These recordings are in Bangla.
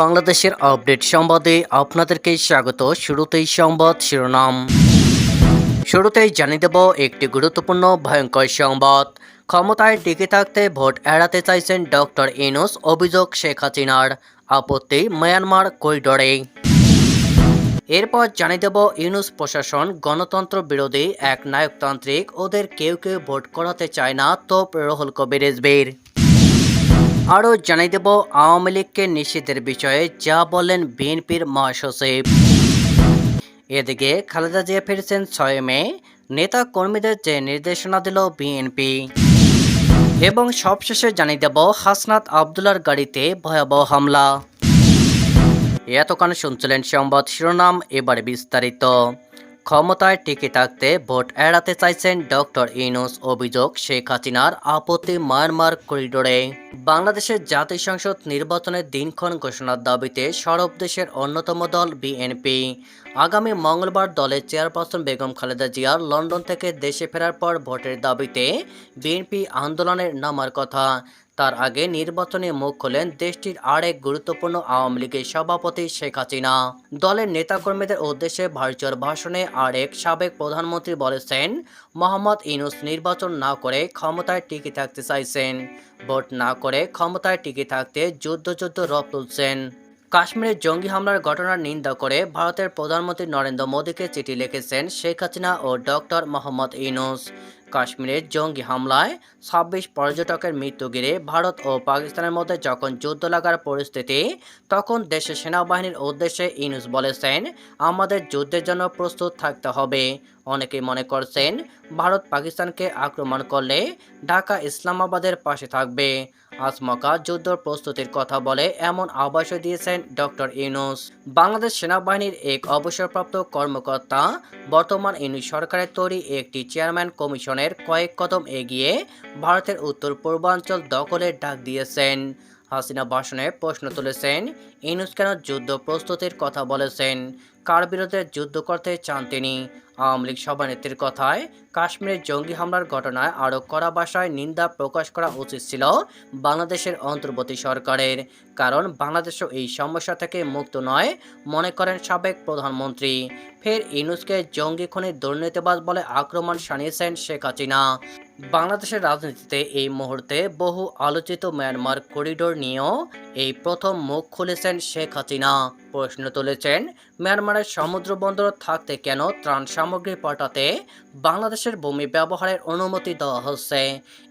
বাংলাদেশের আপডেট সংবাদে আপনাদেরকে স্বাগত। শুরুতেই সংবাদ শিরোনাম। শুরুতেই জানিয়ে দেব একটি গুরুত্বপূর্ণ ভয়ঙ্কর সংবাদ। ক্ষমতায় টিকে থাকতে ভোট এড়াতে চাইছেন ডক্টর ইনুস অভিযোগ শেখ হাসিনার আপত্তি মায়ানমার করিডোরে। এরপর জানিয়ে দেব ইউনুস প্রশাসন, গণতন্ত্র বিরোধী এক নায়কতান্ত্রিক, ওদের কেউ কেউ ভোট করাতে চায় না, তোপ রহুল কবির রেজবির আরও জানিয়ে দেব, আওয়ামী লীগকে নিষিদ্ধের বিষয়ে যা বলেন বিএনপির মহাসচিব। এদিকে খালেদা জিয়া ফিরেছেন ছয় মে, নেতা কর্মীদের যে নির্দেশনা দিল বিএনপি। এবং সবশেষে জানিয়ে দেব, হাসনাত আবদুল্লার গাড়িতে ভয়াবহ হামলা। এতক্ষণ শুনছিলেন সংবাদ শিরোনাম, এবার বিস্তারিত। ক্ষমতায় টিকে থাকতে ভোট এড়াতে চাইছেন ডক্টর ইনুস অভিযোগ, শেখ হাসিনার আপত্তি মায়ানমার করিডোরে। বাংলাদেশের জাতীয় সংসদ নির্বাচনের দিনক্ষণ ঘোষণার দাবিতে সরব দেশের অন্যতম দল বিএনপি। আগামী মঙ্গলবার দলের চেয়ারপারসন বেগম খালেদা জিয়ার লন্ডন থেকে দেশে ফেরার পর ভোটের দাবিতে বিএনপি আন্দোলনের নামার কথা। তার আগে নির্বাচনে মুখ খোলেন দেশটির আরেক গুরুত্বপূর্ণ আওয়ামী লীগের সভাপতি শেখ হাসিনা। দলের নেতাকর্মীদের উদ্দেশ্যে ভার্চুয়াল ভাষণে আরেক সাবেক প্রধানমন্ত্রী বলেছেন, মোহাম্মদ ইনুস নির্বাচন না করে ক্ষমতায় টিকে থাকতে চাইছেন। ভোট না করে ক্ষমতায় টিকে থাকতে যুদ্ধযুদ্ধ যুদ্ধ রব তুলছেন। কাশ্মীরের জঙ্গি হামলার ঘটনার নিন্দা করে ভারতের প্রধানমন্ত্রী নরেন্দ্র মোদীকে চিঠি লিখেছেন শেখ হাসিনা ও ডক্টর মোহাম্মদ ইউনুস। কাশ্মীরের জঙ্গি হামলায় ছাব্বিশ পর্যটকের মৃত্যু ঘিরে ভারত ও পাকিস্তানের মধ্যে যখন যুদ্ধ লাগার পরিস্থিতি, তখন দেশের সেনাবাহিনীর উদ্দেশ্যে ইনুস বলেছেন, আমাদের যুদ্ধের জন্য প্রস্তুত থাকতে হবে। অনেকে মনে করছেন, ভারত পাকিস্তানকে আক্রমণ করলে ঢাকা ইসলামাবাদের পাশে থাকবে। আজমকা যুদ্ধ প্রস্তুতির কথা বলে এমন আভাসও দিয়েছেন ডক্টর ইউনুস বাংলাদেশ সেনাবাহিনীর এক অবসরপ্রাপ্ত কর্মকর্তা, বর্তমান ইউনুস সরকারের তৈরি একটি চেয়ারম্যান কমিশনের কয়েক কদম এগিয়ে ভারতের উত্তর পূর্বাঞ্চল দখলের ডাক দিয়েছেন। হাসিনা ভাষণে প্রশ্ন তুলেছেন, ইনুস কেন যুদ্ধ প্রস্তুতির কথা বলেছেন? কার বিরুদ্ধে যুদ্ধ করতে চান তিনি? আওয়ামী লীগ সভানেত্রীর কথায় কাশ্মীরের জঙ্গি হামলার ঘটনায় আরও কড়া ভাষায় নিন্দা প্রকাশ করা উচিত ছিল বাংলাদেশের অন্তর্বর্তী সরকারের। কারণ বাংলাদেশও এই সমস্যা থেকে মুক্ত নয়, মনে করেন সাবেক প্রধানমন্ত্রী। ফের ইউনুসকে জঙ্গি খুনি দুর্নীতিবাজ বলে আক্রমণ শানিয়েছেন শেখ হাসিনা। বাংলাদেশের রাজনীতিতে এই মুহূর্তে বহু আলোচিত মিয়ানমার করিডোর নিয়েও এই প্রথম মুখ খুলেছেন শেখ হাসিনা। প্রশ্ন তুলেছেন মিয়ানমারের সমুদ্র বন্দর থাকতে কেন ত্রাণ সামগ্রী পাঠাতে বাংলাদেশের ভূমি ব্যবহারের অনুমতি দেওয়া হচ্ছে?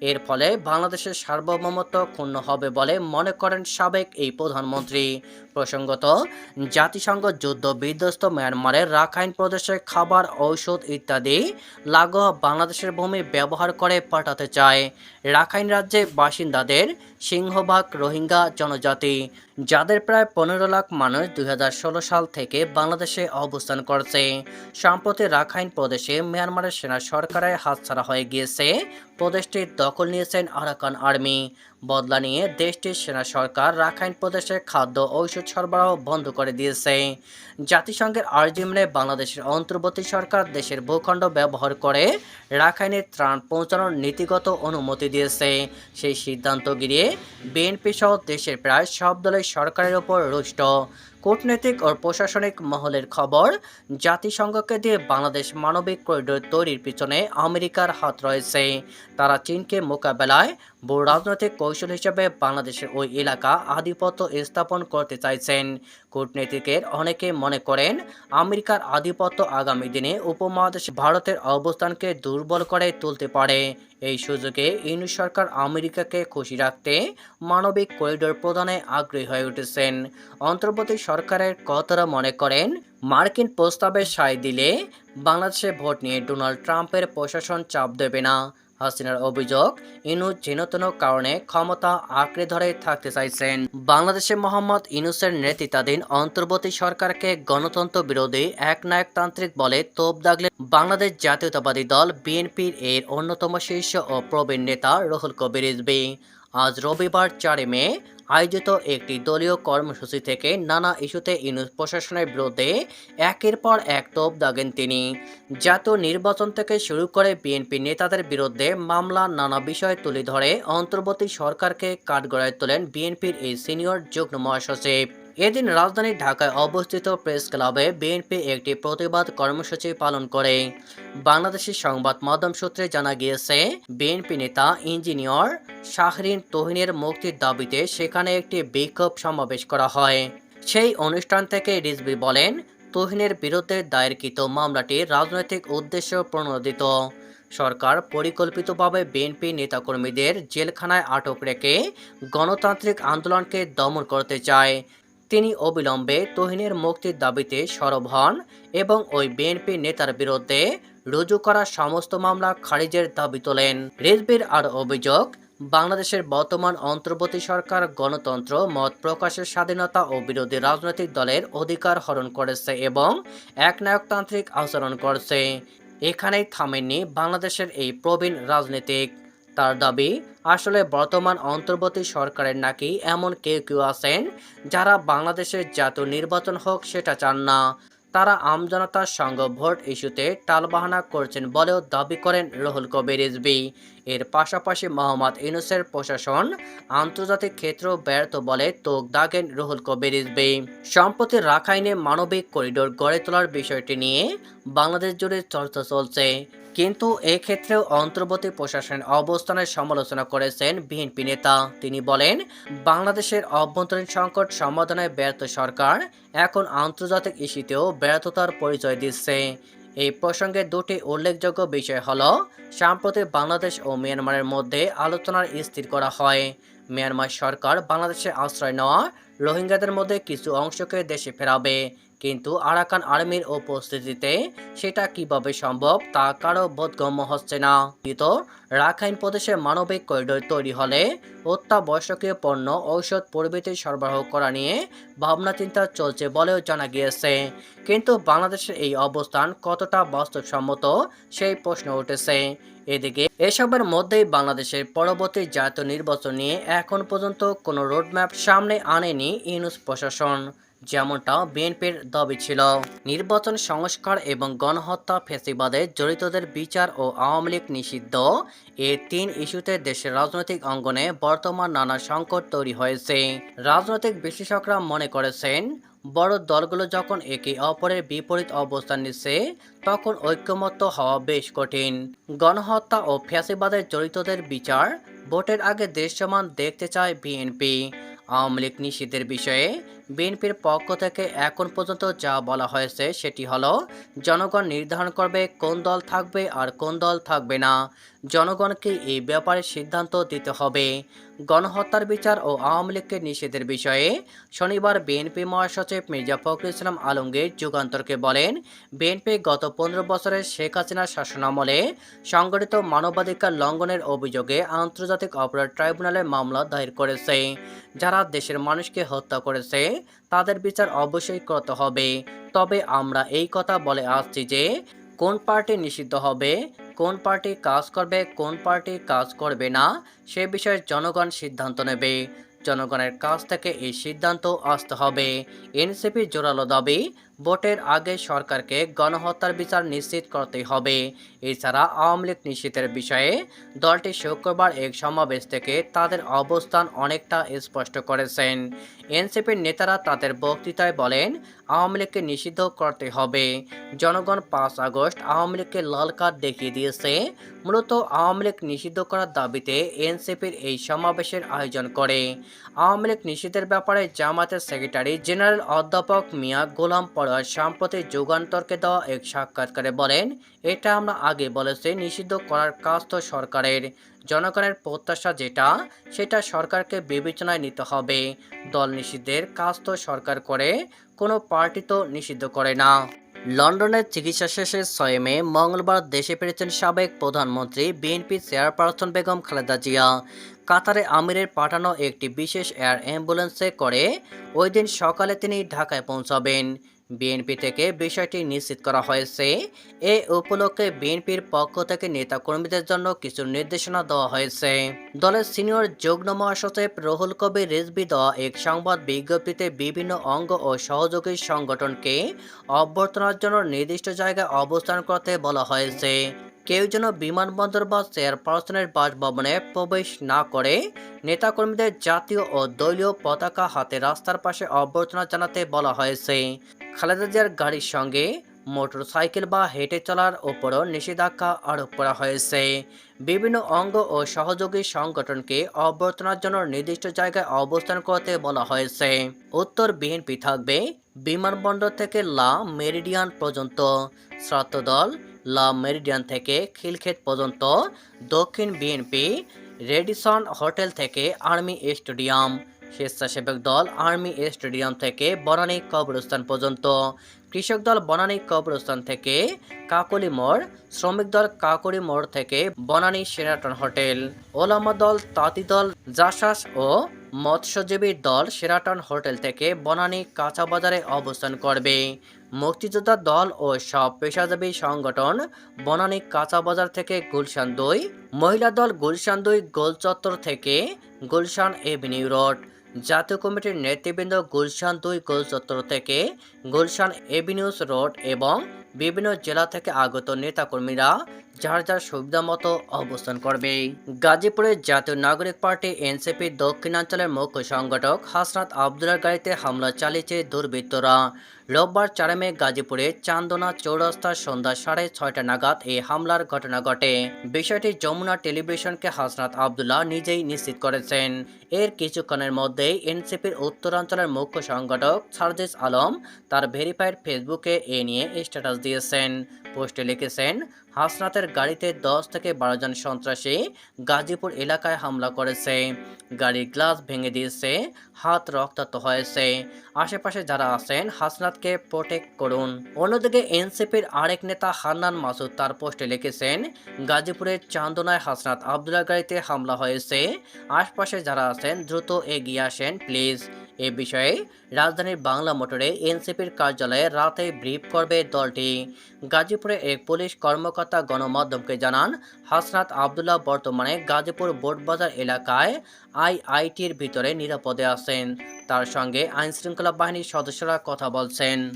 এর ফলে বাংলাদেশের সার্বভৌমত্ব ক্ষুণ্ণ হবে বলে মনে করেন সাবেক এই প্রধানমন্ত্রী। প্রসঙ্গত, জাতিসংঘ যুদ্ধ বিধ্বস্ত মিয়ানমারের রাখাইন প্রদেশে খাবার, ঔষধ ইত্যাদি লাগোয়া বাংলাদেশের ভূমি ব্যবহার করে পাঠাতে চায়। রাখাইন রাজ্যে বাসিন্দাদের সিংহভাগ রোহিঙ্গা জনজাতি, যাদের প্রায় পনেরো লাখ মানুষ দুই হাজার ষোলো সাল থেকে বাংলাদেশে অবস্থান করছে। সম্প্রতি রাখাইন প্রদেশে মিয়ানমারের সেনা সরকারের হাতছাড়া হয়ে গিয়েছে। প্রদেশটির দখল নিয়েছেন আরাকান আর্মি। বদলা নিয়ে দেশটির সেনা সরকার রাখাইন প্রদেশে খাদ্য ঔষধ সরবরাহ বন্ধ করে দিয়েছে। জাতিসংঘের আর্জি মেনে বাংলাদেশের অন্তর্বর্তী সরকার দেশের ভূখণ্ড ব্যবহার করে রাখাইনের ত্রাণ পৌঁছানোর নীতিগত অনুমতি দিয়েছে। সেই সিদ্ধান্ত গিরিয়ে বিএনপি সহ দেশের প্রায় সব দলের সরকারের ওপর রুষ্ট। কূটনৈতিক ও প্রশাসনিক মহলের খবর, জাতিসংঘকে দিয়ে বাংলাদেশ মানবিক করিডোর তৈরির পিছনে আমেরিকার হাত রয়েছে। তারা চীনকে মোকাবেলায় রাজনৈতিক কৌশল হিসেবে বাংলাদেশের ওই এলাকা আধিপত্য স্থাপন করতে চাইছেন। কূটনীতিকের অনেকে মনে করেন, আমেরিকার আধিপত্য আগামী দিনে উপমহাদেশে ভারতের অবস্থানকে দুর্বল করে তুলতে পারে। এই সুযোগে ইউনিট সরকার আমেরিকাকে খুশি রাখতে মানবিক করিডোর প্রদানে আগ্রহী হয়ে উঠেছেন। অন্তর্বর্তী সরকারের কতরা মনে করেন, মার্কিন প্রস্তাবে সায় দিলে বাংলাদেশে ভোট নিয়ে ডোনাল্ড ট্রাম্পের প্রশাসন চাপ দেবে না। হাসিনার অভিযোগ ইনুস চিনতন কারণে ক্ষমতা আঁকড়ে ধরে থাকতে চাইছেন। বাংলাদেশে মোহাম্মদ ইনুসের নেতৃত্বাধীন অন্তর্বর্তী সরকারকে গণতন্ত্র বিরোধী একনায়কতান্ত্রিক বলে তোপ দাগলেন বাংলাদেশ জাতীয়তাবাদী দল বিএনপির এর অন্যতম শীর্ষ ও প্রবীণ নেতা রহুল কবির রিজবি আজ রবিবার চারে মে আয়োজিত একটি দলীয় কর্মসূচি থেকে নানা ইস্যুতে ইউনুস প্রশাসনের বিরুদ্ধে একের পর এক তোপ দাগেন তিনি। জাতীয় নির্বাচন থেকে শুরু করে বিএনপি নেতাদের বিরুদ্ধে মামলা নানা বিষয় তুলে ধরে অন্তর্বর্তী সরকারকে কাঠগড়ায় তোলেন বিএনপির এই সিনিয়র যুগ্ম মহাসচিব। এদিন রাজধানী ঢাকায় অবস্থিত প্রেস ক্লাবে বিএনপি একটি প্রতিবাদ কর্মসূচি পালন করে। বাংলাদেশের সংবাদ মাধ্যম সূত্রে জানা গিয়েছে, বিএনপি নেতা ইঞ্জিনিয়র শাহরিন তোহিনের মুক্তির দাবিতে সেখানে একটি বিক্ষোভ সমাবেশ করা হয়। সেই অনুষ্ঠান থেকে রিজবি বলেন, তোহিনের বিরুদ্ধে দায়েরকৃত মামলাটি রাজনৈতিক উদ্দেশ্য প্রণোদিত। সরকার পরিকল্পিতভাবে বিএনপি নেতাকর্মীদের জেলখানায় আটক রেখে গণতান্ত্রিক আন্দোলনকে দমন করতে চায়। তিনি অবিলম্বে তোহিনের মুক্তির দাবিতে সরব হন এবং ওই বিএনপি নেতার বিরুদ্ধে রুজু করা সমস্ত মামলা খারিজের দাবি তোলেন। রিজবির আর অভিযোগ, বাংলাদেশের বর্তমান অন্তর্বর্তী সরকার গণতন্ত্র, মত প্রকাশের স্বাধীনতা ও বিরোধী রাজনৈতিক দলের অধিকার হরণ করেছে এবং একনায়কতান্ত্রিক আচরণ করছে। এখানেই থামেননি বাংলাদেশের এই প্রবীণ রাজনীতিক। তার দাবি, আসলে বর্তমান অন্তর্বর্তী সরকারের নাকি এমন কেউ কেউ আছেন যারা বাংলাদেশের জাতীয় নির্বাচন হোক সেটা চান না। তারা আমজনতার সঙ্গে ভোট ইস্যুতে টালবাহানা করছেন বলেও দাবি করেন রুহুল কবির রিজভী। এর পাশাপাশি মোহাম্মদ ইউনুসের প্রশাসন আন্তর্জাতিক ক্ষেত্র ব্যর্থ বলে তোক দাগেন রুহুল কবির রিজভী। সম্প্রতি রাখাইনে মানবিক করিডোর গড়ে তোলার বিষয়টি নিয়ে বাংলাদেশ জুড়ে চর্চা চলছে। কিন্তু এক্ষেত্রেও অন্তর্বর্তী প্রশাসনের অবস্থানের সমালোচনা করেছেন বিএনপি নেতা। তিনি বলেন, বাংলাদেশের অভ্যন্তরীণ সংকট সমাধানে ব্যর্থ সরকার এখন আন্তর্জাতিক ইস্যুতেও ব্যর্থতার পরিচয় দিচ্ছে। এই প্রসঙ্গে দুটি উল্লেখযোগ্য বিষয় হল, সম্প্রতি বাংলাদেশ ও মিয়ানমারের মধ্যে আলোচনার স্থির করা হয়। মিয়ানমার সরকার বাংলাদেশে আশ্রয় নেওয়া রোহিঙ্গাদের মধ্যে কিছু অংশকে দেশে ফেরাবে। কিন্তু আরাকান আর্মির উপস্থিতিতে সেটা কীভাবে সম্ভব তা কারও বোধগম্য হচ্ছে না। কিন্তু রাখাইন প্রদেশে মানবিক করিডোর তৈরি হলে অত্যাবশ্যকীয় পণ্য, ঔষধ প্রভৃতি সরবরাহ করা নিয়ে ভাবনা চিন্তা চলছে বলেও জানা গিয়েছে। কিন্তু বাংলাদেশের এই অবস্থান কতটা বাস্তবসম্মত সেই প্রশ্ন উঠেছে। এদিকে এসবের মধ্যেই বাংলাদেশের পরবর্তী জাতীয় নির্বাচন নিয়ে এখন পর্যন্ত কোনো রোডম্যাপ সামনে আনেনি ইউনুস প্রশাসন। যেমনটা বিএনপির দাবি ছিল। নির্বাচন সংস্কার এবং গণহত্যা ফেসিবাদে জড়িতদের বিচার ও আওয়ামী লীগ নিষিদ্ধ। এ তিন ইস্যুতে দেশের রাজনৈতিক অঙ্গনে বর্তমান নানা সংকট তৈরি হয়েছে। রাজনৈতিক বিশ্লেষকরা মনে করেছেন, বড় দলগুলো যখন একে অপরের বিপরীত অবস্থান নিচ্ছে তখন ঐক্যমত্য হওয়া বেশ কঠিন। গণহত্যা ও ফ্যাসিবাদের জড়িতদের বিচার, ভোটের আগে দৃশ্যমান দেখতে চায় বিএনপি। আওয়ামী লীগ নিষিদ্ধের বিষয়ে বিএনপির পক্ষ থেকে এখন পর্যন্ত যা বলা হয়েছে সেটি হলো, জনগণ নির্ধারণ করবে কোন দল থাকবে আর কোন দল থাকবে না। জনগণকে এই ব্যাপারে সিদ্ধান্ত দিতে হবে। গণহত্যার বিচার ও আওয়ামী লীগকে নিষেধের বিষয়ে শনিবার বিএনপি মহাসচিব মির্জা ফখরুল ইসলাম আলমগীর যুগান্তরকে বলেন, বিএনপি গত পনেরো বছরের শেখ হাসিনার শাসনামলে সংগঠিত মানবাধিকার লঙ্ঘনের অভিযোগে আন্তর্জাতিক অপরাধ ট্রাইব্যুনালে মামলা দায়ের করেছে। যারা দেশের মানুষকে হত্যা করেছে, তাদের বিচার অবশ্যই করতে হবে। তবে আমরা এই কথা বলে আসছি যে, কোন পার্টি নিষিদ্ধ হবে, কোন পার্টি কাজ করবে, কোন পার্টি কাজ করবে না, সে বিষয়ে জনগণ সিদ্ধান্ত নেবে। জনগণের কাছ থেকে এই সিদ্ধান্ত আসতে হবে। এনসিপির জোরালো দাবি, ভোটের আগে সরকারকে গণহত্যার বিচার নিশ্চিত করতে হবে। এছাড়া আওয়ামী লীগ নিষিদ্ধের বিষয়ে দলটি শুক্রবার এক সমাবেশ থেকে তাদের অবস্থান অনেকটা স্পষ্ট করেছেন। এনসিপির নেতারা তাদের বক্তৃতায় বলেন, আওয়ামী লীগকে নিষিদ্ধ করতে হবে। জনগণ পাঁচ আগস্ট আওয়ামী লীগকে লাল কার্ড দেখিয়ে দিয়েছে। মূলত আওয়ামী লীগ নিষিদ্ধ করার দাবিতে এনসিপির এই সমাবেশের আয়োজন করে। আওয়ামী লীগ নিষিদ্ধের ব্যাপারে জামাতের সেক্রেটারি জেনারেল অধ্যাপক মিয়া গোলাম পরোয়ার সম্প্রতি যুগান্তরকে দেওয়া এক সাক্ষাৎকারে বলেন, এটা আমরা আগে বলেছি, নিষিদ্ধ করার কাজ তো সরকারের। জনগণের প্রত্যাশা যেটা, সেটা সরকারকে বিবেচনায় নিতে হবে। দল নিষিদ্ধের কাজ তো সরকার করে, কোনো পার্টি তো নিষিদ্ধ করে না। লন্ডনের চিকিৎসা শেষে ছয় মে মঙ্গলবার দেশে ফিরেছেন সাবেক প্রধানমন্ত্রী, বিএনপি চেয়ারপারসন বেগম খালেদা জিয়া। কাতারে আমিরের পাঠানো একটি বিশেষ এয়ার অ্যাম্বুলেন্সে করে ওই দিন সকালে তিনি ঢাকায় পৌঁছাবেন। বিএনপি থেকে বিষয়টি নিশ্চিত করা হয়েছে। এ উপলক্ষে বিএনপির পক্ষ থেকে নেতাকর্মীদের জন্য কিছু নির্দেশনা দেওয়া হয়েছে। দলের সিনিয়র যুগ্ম মহাসচিব রুহুল কবির রিজভি দেওয়া এক সংবাদ বিজ্ঞপ্তিতে বিভিন্ন অঙ্গ ও সহযোগী সংগঠনকে অভ্যর্থনার জন্য নির্দিষ্ট জায়গায় অবস্থান করতে বলা হয়েছে। কেউ যেন বিমানবন্দর বা চেয়ারপারসনের বাসভবনে প্রবেশ না করে নেতাকর্মীদের জাতীয় ও দলীয় পতাকা হাতে রাস্তার পাশে অভ্যর্থনা জানাতে বলা হয়েছে। খালেদা জিয়ার গাড়ির সঙ্গে মোটরসাইকেল বা হেঁটে চলার ওপরও নিষেধাজ্ঞা আরোপ করা হয়েছে। বিভিন্ন অঙ্গ ও সহযোগী সংগঠনকে অভ্যর্থনার জন্য নির্দিষ্ট জায়গায় অবস্থান করতে বলা হয়েছে। উত্তর বিএনপি থাকবে বিমানবন্দর থেকে লা মেরিডিয়ান পর্যন্ত। শ্রাত্ত দল লা মেরিডিয়ান থেকে খিলক্ষেত পর্যন্ত, দক্ষিণ বিএনপি, রেডিসন হোটেল থেকে army stadium, Swechchhasebak Dal army stadium থেকে বনানী কবরস্থান পর্যন্ত, কৃষক দল বনানী কবরস্থান থেকে কাকলি মোড়, শ্রমিক দল কাকলি মোড় থেকে বনানী সেরাটন হোটেল, ওলামা দল তাঁতি দল, জাসাস ও মৎস্যজীবী দল সেরাটন হোটেল থেকে বনানী কাঁচা বাজারে অবস্থান করবে। মুক্তিযোদ্ধা দল ও সব পেশাজীবী সংগঠন বনানী কাঁচা বাজার থেকে গুলশান দুই, মহিলা দল গুলশান দুই গোল চত্বর থেকে গুলশান এভিনিউ রোড। জাতীয় কমিটির নেতৃবৃন্দ গুলশান দুই গোল চত্বর থেকে গুলশান এভিনিউস রোড এবং বিভিন্ন জেলা থেকে আগত নেতাকর্মীরা যার যার সুবিধা মতো অবস্থান করবে। গাজীপুরের জাতীয় নাগরিক পার্টি এনসিপি দক্ষিণাঞ্চলের মুখ্য সংগঠক হাসনাত আবদুল্লার গাড়িতে হামলা চালিয়েছে দুর্বৃত্তরা। রোববার চারে মে গাজীপুরে চান্দনা চৌরাস্তা সন্ধ্যা সাড়ে ছয়টা নাগাদ এই হামলার ঘটনা ঘটে। বিষয়টি যমুনা টেলিভিশনকে হাসনাত আবদুল্লাহ নিজেই নিশ্চিত করেছেন। এর কিছুক্ষণের মধ্যেই এনসিপির উত্তরাঞ্চলের মুখ্য সংগঠক সার্জিস আলম তার ভেরিফাইড ফেসবুকে এ নিয়ে স্ট্যাটাস দিয়েছেন, পোস্টে লিখেছেন, হাসনাতের গাড়িতে দশ থেকে বারো জন সন্ত্রাসী গাজীপুর এলাকায় হামলা করেছে। গাড়ির গ্লাস ভেঙে দিয়েছে, হাত রক্তাক্ত হয়েছে। আশেপাশে যারা আছেন, হাসনাতকে প্রোটেক্ট করুন। অন্যদিকে এনসিপির আরেক নেতা হান্নান মাসুদ তার পোস্টে লিখেছেন, গাজীপুরের চান্দনায় হাসনাত আবদুল্লা গাড়িতে হামলা হয়েছে। আশপাশে যারা আছেন, দ্রুত এগিয়ে আসেন প্লিজ এ বিষয়ে রাজধানীর বাংলা মোটরে এনসিপির কার্যালয়ে রাতে ব্রিফ করবে দলটি। গাজীপুরে এক পুলিশ কর্মকর্তা গণমাধ্যমকে জানান, হাসনাত আবদুল্লাহ বর্তমানে গাজীপুর বোর্ডবাজার এলাকায় আইআইটির ভিতরে নিরাপদে আছেন। তার সঙ্গে আইনশৃঙ্খলা বাহিনীর সদস্যরা কথা বলছেন।